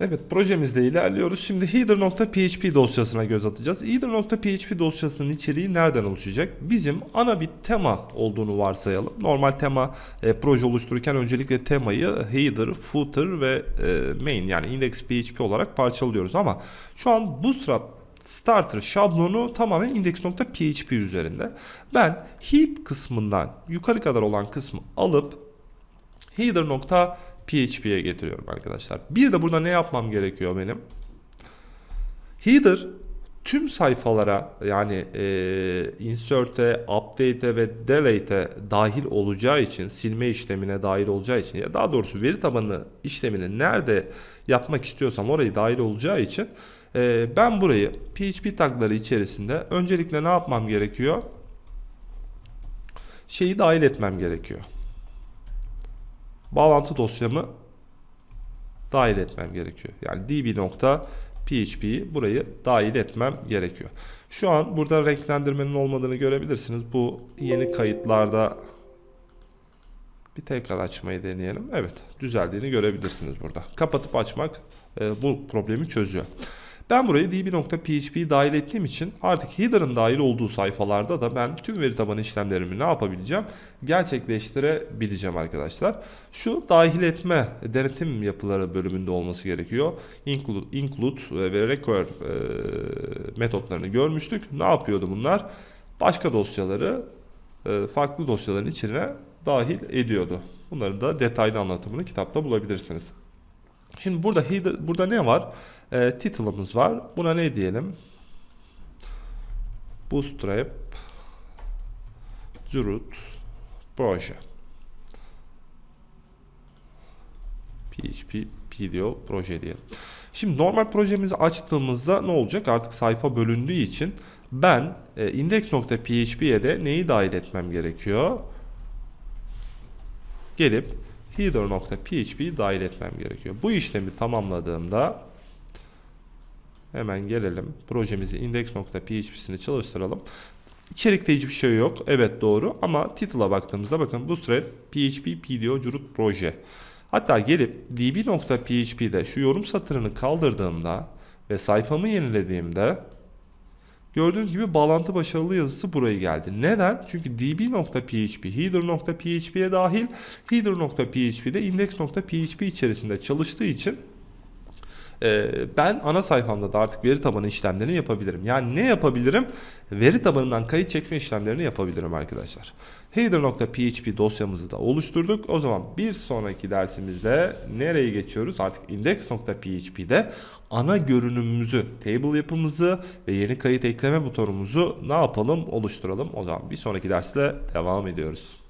Evet projemizde ilerliyoruz. Şimdi header.php dosyasına göz atacağız. Header.php dosyasının içeriği nereden oluşacak? Bizim ana bir tema olduğunu varsayalım. Normal tema e, proje oluştururken öncelikle temayı header, footer ve e, main yani index.php olarak parçalıyoruz. Ama şu an Bootstrap starter şablonu tamamen index.php üzerinde. Ben head kısmından yukarı kadar olan kısmı alıp header.php'ye getiriyorum arkadaşlar. Bir de burada ne yapmam gerekiyor benim? Header tüm sayfalara yani e, insert'e, update'e ve delete'e dahil olacağı için, silme işlemine dahil olacağı için ya daha doğrusu veri tabanı işlemini nerede yapmak istiyorsam orayı dahil olacağı için e, ben burayı PHP tagları içerisinde öncelikle ne yapmam gerekiyor? Şeyi dahil etmem gerekiyor bağlantı dosyamı dahil etmem gerekiyor. Yani db.php'yi burayı dahil etmem gerekiyor. Şu an burada renklendirmenin olmadığını görebilirsiniz. Bu yeni kayıtlarda bir tekrar açmayı deneyelim. Evet düzeldiğini görebilirsiniz burada. Kapatıp açmak e, bu problemi çözüyor. Ben burayı db.php'yi dahil ettiğim için artık header'ın dahil olduğu sayfalarda da ben tüm veri tabanı işlemlerimi ne yapabileceğim? Gerçekleştirebileceğim arkadaşlar. Şu dahil etme denetim yapıları bölümünde olması gerekiyor. Include, include ve require e, metotlarını görmüştük. Ne yapıyordu bunlar? Başka dosyaları e, farklı dosyaların içine dahil ediyordu. Bunların da detaylı anlatımını kitapta bulabilirsiniz. Şimdi burada header, burada ne var? E, title'ımız var. Buna ne diyelim? Bootstrap Curut Proje PHP PDO proje diyelim. Şimdi normal projemizi açtığımızda ne olacak? Artık sayfa bölündüğü için ben e, index.php'ye de neyi dahil etmem gerekiyor? Gelip header.php'yi dahil etmem gerekiyor. Bu işlemi tamamladığımda hemen gelelim. Projemizi index.php'sini çalıştıralım. İçerikte hiçbir şey yok. Evet doğru ama title'a baktığımızda bakın bu süre PHP PDO Curut proje. Hatta gelip db.php'de şu yorum satırını kaldırdığımda ve sayfamı yenilediğimde Gördüğünüz gibi bağlantı başarılı yazısı buraya geldi. Neden? Çünkü db.php, header.php'ye dahil, header.php'de index.php içerisinde çalıştığı için e, ben ana sayfamda da artık veri tabanı işlemlerini yapabilirim. Yani ne yapabilirim? Veri tabanından kayıt çekme işlemlerini yapabilirim arkadaşlar. Header.php dosyamızı da oluşturduk. O zaman bir sonraki dersimizde nereye geçiyoruz? Artık index.php'de ana görünümümüzü, table yapımızı ve yeni kayıt ekleme butonumuzu ne yapalım? Oluşturalım. O zaman bir sonraki derste devam ediyoruz.